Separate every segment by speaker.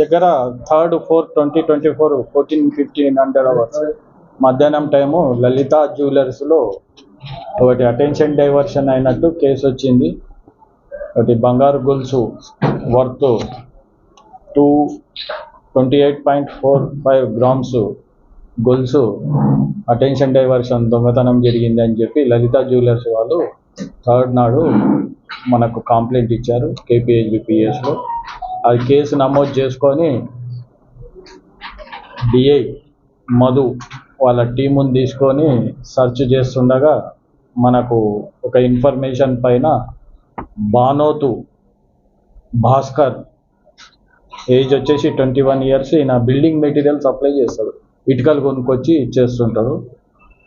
Speaker 1: దగ్గర third four twenty twenty four fourteen fifteen hundred hours. మధ్యాహ్నం time Lalitha జ్యువెలర్స్లో ఒకటి అటెన్షన్ డైవర్షన్ అయినట్టు కేసు వచ్చింది. ఒకటి బంగారు గొలుసు worth two twenty eight point four five grams గొలుసు అటెన్షన్ డైవర్షన్ దొంగతనం జరిగింది అని చెప్పి లలిత జ్యువెలర్స్ వాళ్ళు థర్డ్ నాడు మనకు కంప్లైంట్ ఇచ్చారు. కేపీహెచ్బిపిఎస్లో ఆ కేసు నమోదు చేసుకొని డిఐ మధు వాళ్ళ టీముని తీసుకొని సెర్చ్ చేస్తుండగా మనకు ఒక ఇన్ఫర్మేషన్ పైన బానోతు భాస్కర్ ఏజ్ వచ్చేసి ట్వంటీ వన్ ఇయర్స్. ఈయన బిల్డింగ్ మెటీరియల్ సప్లై చేస్తాడు. ఇటుకలు కొనుక్కొచ్చి ఇచ్చేస్తుంటాడు.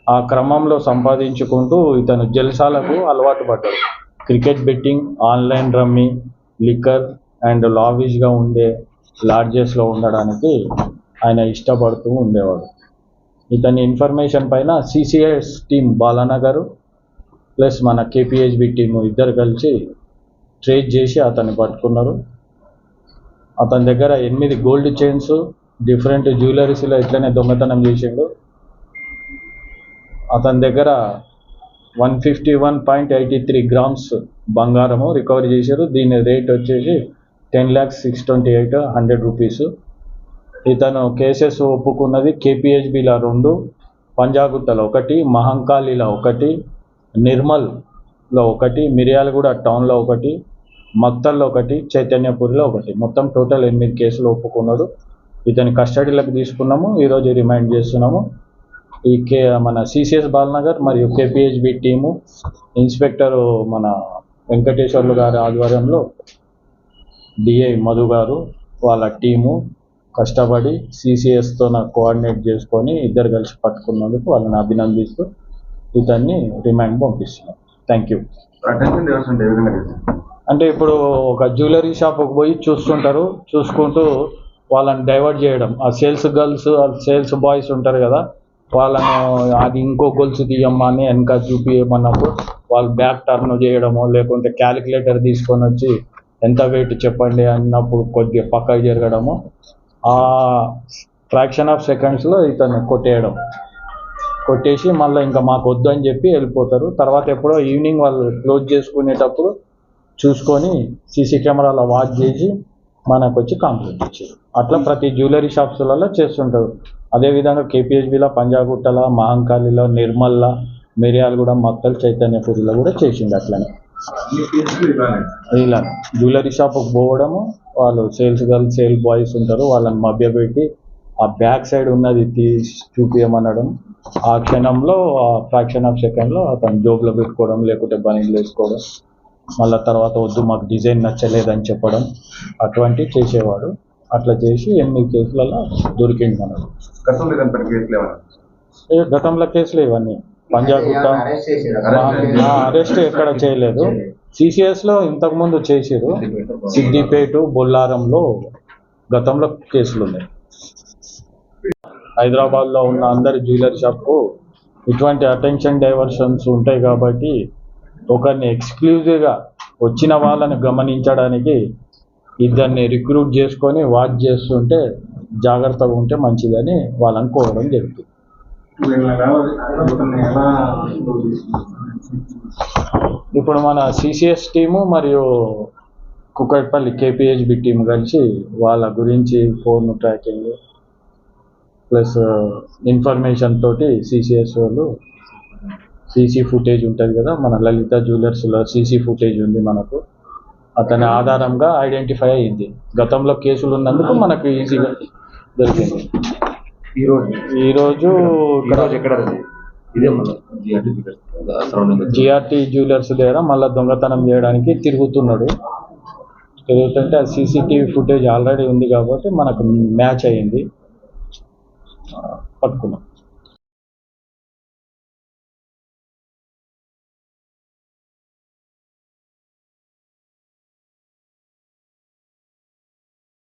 Speaker 1: ఆ క్రమంలో సంపాదించుకుంటూ ఇతను జల్సాలకు అలవాటు పడ్డాడు. Cricket betting online rummy liquor and లావిష్గా ఉండే లాడ్జెస్లో ఉండడానికి ఆయన ఇష్టపడుతూ ఉండేవాడు. ఇతని ఇన్ఫర్మేషన్ పైన సిసిఎస్ టీం బాలానగర్ ప్లస్ మన కేపిహెచ్బి టీము ఇద్దరు కలిసి ట్రేస్ చేసి అతన్ని పట్టుకున్నారు. అతని దగ్గర ఎనిమిది గోల్డ్ చైన్స్ డిఫరెంట్ జ్యువెలరీస్లో ఇట్లనే దొంగతనం చేసిండు. అతని దగ్గర one fifty one point eighty three grams బంగారము రికవరీ చేశారు. దీని రేట్ వచ్చేసి ten lakhs six twenty eight hundred rupees ఇతను కేసెస్ ఒప్పుకున్నది కేపిహెచ్బిలో రెండు పంజాగుట్టలో ఒకటి మహంకాళిలో ఒకటి నిర్మల్లో ఒకటి మిర్యాలగూడ టౌన్లో ఒకటి మక్తల్లో ఒకటి చైతన్యపూర్లో ఒకటి. మొత్తం టోటల్ ఎనిమిది కేసులు ఒప్పుకున్నాడు. ఇతని కస్టడీలోకి తీసుకున్నాము. ఈరోజు రిమైండ్ చేస్తున్నాము. ఈ కే మన సిసిఎస్ బాలనగర్ మరియు కేపిహెచ్బి టీము ఇన్స్పెక్టర్ మన వెంకటేశ్వర్లు గారి ఆధ్వర్యంలో డిఐ మధు గారు వాళ్ళ టీము కష్టపడి సిసిఎస్తో నాకు కోఆర్డినేట్ చేసుకొని ఇద్దరు కలిసి పట్టుకున్నందుకు వాళ్ళని అభినందిస్తూ ఇతన్ని రిమాండ్ పంపిస్తున్నాం. థ్యాంక్ యూ
Speaker 2: అంటే
Speaker 1: ఇప్పుడు ఒక జ్యువెలరీ షాప్కి పోయి చూస్తుంటారు చూసుకుంటూ వాళ్ళని డైవర్ట్ చేయడం. ఆ సేల్స్ గర్ల్స్ సేల్స్ బాయ్స్ ఉంటారు కదా వాళ్ళను అది ఇంకో గొలుసు తీయమ్మా అని వెనక చూపించమన్నప్పుడు వాళ్ళు బ్యాక్ టర్న్ చేయడమో లేకుంటే క్యాలిక్యులేటర్ తీసుకొని వచ్చి ఎంత వెయిట్ చెప్పండి అన్నప్పుడు కొద్దిగా పక్కకు జరగడము. ఆ ఫ్రాక్షన్ ఆఫ్ సెకండ్స్లో ఇతను కొట్టేయడం. కొట్టేసి మళ్ళీ ఇంకా మాకు వద్దు అని చెప్పి వెళ్ళిపోతారు. తర్వాత ఎప్పుడో ఈవినింగ్ వాళ్ళు క్లోజ్ చేసుకునేటప్పుడు చూసుకొని సీసీ కెమెరాలో వాచ్ చేసి మనకు వచ్చి కంప్లైంట్ ఇచ్చారు. అట్లా ప్రతి జ్యువెలరీ షాప్స్లలో చేస్తుంటారు. అదేవిధంగా కేపిహెచ్బిలో పంజాగుట్టలో మహంకాళిలో నిర్మల్లో మిర్యాలగూడ మక్కల్ చైతన్యపూరిలో కూడా చేసింది అట్లనే. ఇలా జ్యువెలరీ షాప్కి పోవడము వాళ్ళు సేల్స్ గర్ల్ సేల్ బాయ్స్ ఉంటారు వాళ్ళని మభ్యపెట్టి ఆ బ్యాక్ సైడ్ ఉన్నది తీసి చూపించమనడం ఆ క్షణంలో ఆ ఫ్రాక్షన్ ఆఫ్ సెకండ్లో అతను జోబులో పెట్టుకోవడం లేకుంటే బనీలు వేసుకోవడం మళ్ళీ తర్వాత వద్దు మాకు డిజైన్ నచ్చలేదని చెప్పడం అటువంటివి చేసేవాడు. అట్లా చేసి ఎనిమిది కేసులలో దొరికింది మనకు
Speaker 2: గతంలో
Speaker 1: ఏ గతంలో కేసులు ఇవన్నీ. పంజాగుట్ట
Speaker 3: అరెస్ట్
Speaker 1: ఎక్కడ చేయలేదు. సిసిఎస్లో ఇంతకు ముందు చేసిరు సిద్దిపేట బొల్లారంలో గతంలో కేసులు ఉన్నాయి. హైదరాబాద్లో ఉన్న అందరి జ్యువెలరీ షాప్ ఇటువంటి అటెన్షన్ డైవర్షన్స్ ఉంటాయి కాబట్టి ఒకరిని exclusive గా వచ్చిన వాళ్ళని గమనించడానికి ఇద్దరిని రిక్రూట్ చేసుకొని వాచ్ చేస్తుంటే జాగ్రత్తగా ఉంటే మంచిదని వాళ్ళని కోరడం జరుగుతుంది
Speaker 2: వీళ్ళని ఎలా వీళ్ళని ఎలా
Speaker 1: ఇప్పుడు మన సిసిఎస్ టీము మరియు కుక్కట్పల్లి కేపిహెచ్బి టీం కలిసి వాళ్ళ గురించి ఫోన్ ట్రాకింగ్ ప్లస్ ఇన్ఫర్మేషన్ తోటి సిసిఎస్ వాళ్ళు సీసీ ఫుటేజ్ ఉంటుంది కదా మన లలిత జ్యువెలర్స్లో సీసీ ఫుటేజ్ ఉంది మనకు. అతని ఆధారంగా ఐడెంటిఫై అయ్యింది గతంలో కేసులు ఉన్నందుకు మనకు ఈజీగా దొరికింది.
Speaker 2: ఈ రోజు?
Speaker 1: ఈరోజు
Speaker 2: ఈ రోజు ఎక్కడ ఉంది? ఇదే మన సరౌండింగ్
Speaker 1: జిఆర్టీ జ్యువెలర్స్ దగ్గర మళ్ళీ దొంగతనం చేయడానికి తిరుగుతున్నాడు. తిరుగుతుంటే ఆ సీసీటీవీ ఫుటేజ్ ఆల్రెడీ ఉంది కాబట్టి మనకు మ్యాచ్ అయ్యింది పట్టుకున్నాం.